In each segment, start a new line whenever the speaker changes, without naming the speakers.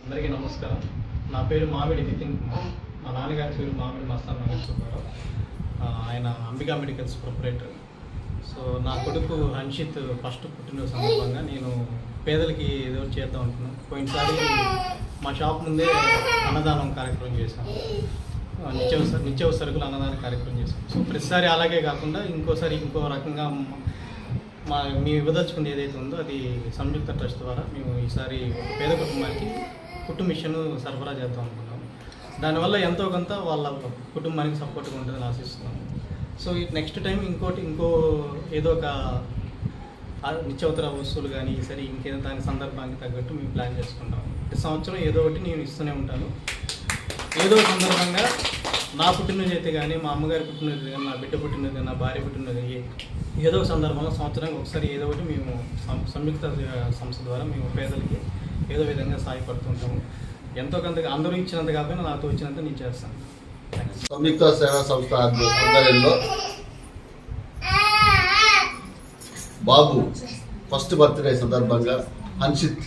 అందరికీ నమస్కారం నా పేరు మామిడి నితిన్ కుమార్. మా నాన్నగారి పేరు మామిడి మస్తాన్ నాగేశ్వరరావు ఆయన అంబికా మెడికల్స్ ప్రొపరేటర్. సో నా కొడుకు హన్షిత్ ఫస్ట్ పుట్టిన సందర్భంగా నేను పేదలకి ఏదో చేద్దాం అనుకున్నాను. పోయినసారి మా షాప్ ముందే అన్నదానం కార్యక్రమం చేశాను. నిత్యవసర నిత్యావసర సరుకులు అన్నదాన కార్యక్రమం చేశాం సో ప్రతిసారి అలాగే కాకుండా ఇంకోసారి ఇంకో రకంగా మా మేము ఇవ్వదలుచుకుంది ఏదైతే ఉందో అది సంయుక్త ట్రస్ట్ ద్వారా మేము ఈసారి పేద కుటుంబానికి కుట్టు మిషన్ సరఫరా చేద్దాం అనుకున్నాం. దానివల్ల ఎంతో కొంత వాళ్ళ కుటుంబానికి సపోర్ట్గా ఉంటుందని ఆశిస్తున్నాం. సో ఈ నెక్స్ట్ టైం ఇంకోటి ఇంకో ఏదో ఒక నిత్యవసర వస్తువులు కానీ సరే ఇంకేదో దాని సందర్భానికి తగ్గట్టు మేము ప్లాన్ చేసుకుంటాం. ప్రతి సంవత్సరం ఏదో ఒకటి నేను ఇస్తూనే ఉంటాను. ఏదో సందర్భంగా నా పుట్టినరోజు అయితే కానీ మా అమ్మగారి పుట్టినరోజు కానీ నా బిడ్డ పుట్టినరోజు కానీ నా భార్య పుట్టినరోజు ఏదో సందర్భంలో సంవత్సరానికి ఒకసారి ఏదో ఒకటి మేము సం- సంయుక్త సంస్థ ద్వారా మేము పేదలకి ఏదో విధంగా సహాయపడుతుంటాము ఎంతో కొంత అందరూ ఇచ్చినంత కాకపోయినా నాతో ఇచ్చినంత నేను చేస్తాను.
సంయుక్త సేవా సంస్థ ఆధ్వ- ఆధ్వర్యంలో బాబు ఫస్ట్ బర్త్డే సందర్భంగా హన్షిత్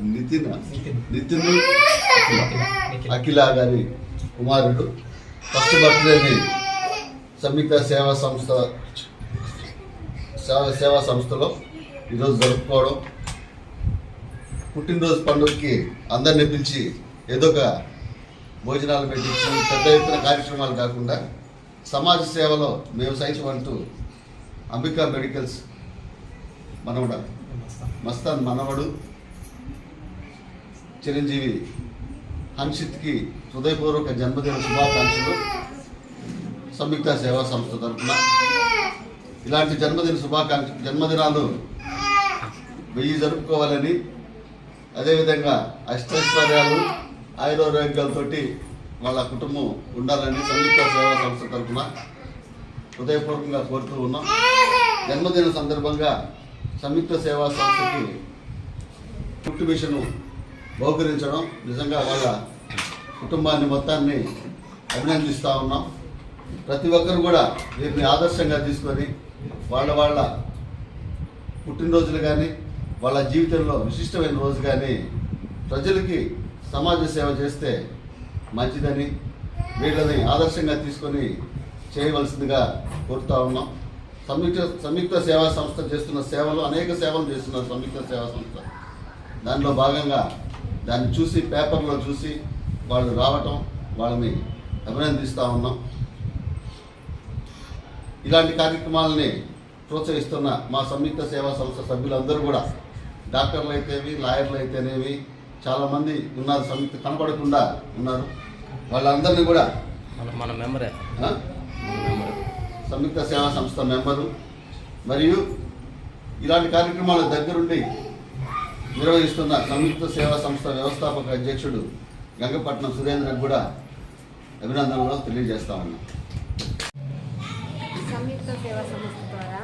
నితిన్ నితిన్. అఖిల గారి కుమారుడు. ఫస్ట్ బర్త్డేని సంయుక్త సేవా సంస్థ సేవా సేవా సంస్థలో ఈరోజు జరుపుకోవడం. పుట్టినరోజు పండుగకి అందరిని పిలిచి ఏదో ఒక భోజనాలు పెట్టించి పెద్ద ఎత్తున కార్యక్రమాలు కాకుండా సమాజ సేవలో మేము సైతం అంటూ అంబికా మెడికల్స్ మనవడ మస్తాన్ మనవడు చిరంజీవి హన్షిత్కి హృదయపూర్వక జన్మదిన శుభాకాంక్షలు. సంయుక్త సేవా సంస్థ తరఫున ఇలాంటి జన్మదిన శుభాకాంక్ష జన్మదినాలు వెయ్యి జరుపుకోవాలని. అదేవిధంగా అష్టైశ్వర్యాలు ఆయురారోగ్యాలతోటి వాళ్ళ కుటుంబం ఉండాలని సంయుక్త సేవా సంస్థ తరఫున హృదయపూర్వకంగా కోరుతూ ఉన్నాం. జన్మదిన సందర్భంగా సంయుక్త సేవా సంస్థకి పుట్టు మిషను బహుకరించడం నిజంగా వాళ్ళ కుటుంబాన్ని మొత్తాన్ని అభినందిస్తూ ఉన్నాం. ప్రతి ఒక్కరు కూడా వీరిని ఆదర్శంగా తీసుకొని వాళ్ళ వాళ్ళ పుట్టినరోజులు కానీ వాళ్ళ జీవితంలో విశిష్టమైన రోజు కానీ ప్రజలకి సమాజ సేవ చేస్తే మంచిదని వీళ్ళని ఆదర్శంగా తీసుకొని చేయవలసిందిగా కోరుతా ఉన్నాం. సంయుక్త సంయుక్త సేవా సంస్థ చేస్తున్న సేవలు అనేక సేవలు చేస్తున్నారు సంయుక్త సేవా సంస్థ. దానిలో భాగంగా దాన్ని చూసి పేపర్లో చూసి వాళ్ళు రావటం వాళ్ళని అభినందిస్తూ ఉన్నాం. ఇలాంటి కార్యక్రమాలని ప్రోత్సహిస్తున్న మా సంయుక్త సేవా సంస్థ సభ్యులందరూ కూడా డాక్టర్లు అయితేవి లాయర్లు అయితేనేవి చాలామంది ఉన్నారు. సంయుక్త కనపడకుండా ఉన్నారు. వాళ్ళందరినీ కూడా
మన మన మెంబరే?
సంయుక్త సేవా సంస్థ మెంబరు. మరియు ఇలాంటి కార్యక్రమాల దగ్గరుండి నిర్వహిస్తున్న సంయుక్త సేవా సంస్థ వ్యవస్థాపక అధ్యక్షుడు గంగపట్నం సురేంద్రకు కూడా అభినందనలు తెలియజేస్తా ఉన్నాం.
సంయుక్త సేవా సంస్థ ద్వారా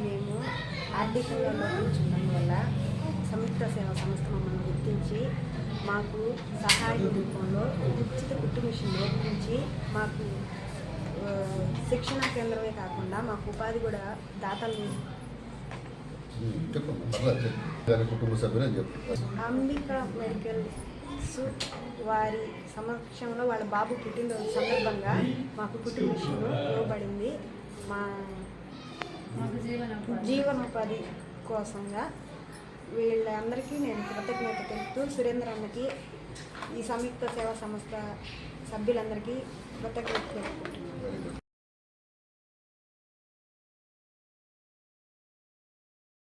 మేము ఆర్థికంగా వల్ల సేవా సంస్థ మమ్మల్ని గుర్తించి మాకు సహాయ రూపంలో ఉచిత కుట్టు మిషన్ నేర్పించి మాకు శిక్షణ కేంద్రమే కాకుండా మాకు ఉపాధి కూడా దాతలు
కుటుంబ సభ్యులు
అంబిక మెడికల్స్ వారి సమక్షంలో వాళ్ళ బాబు పుట్టినరోజు సందర్భంగా మాకు మిషన్ ఇవ్వబడింది. మా జీవనోపాధి కోసంగా వీళ్ళందరికీ నేను కృతజ్ఞత తెలుపుతూ సురేంద్ర అన్నకి ఈ సంయుక్త సేవా సంస్థ సభ్యులందరికీ కృతజ్ఞత తెలుపుకుంటున్నాను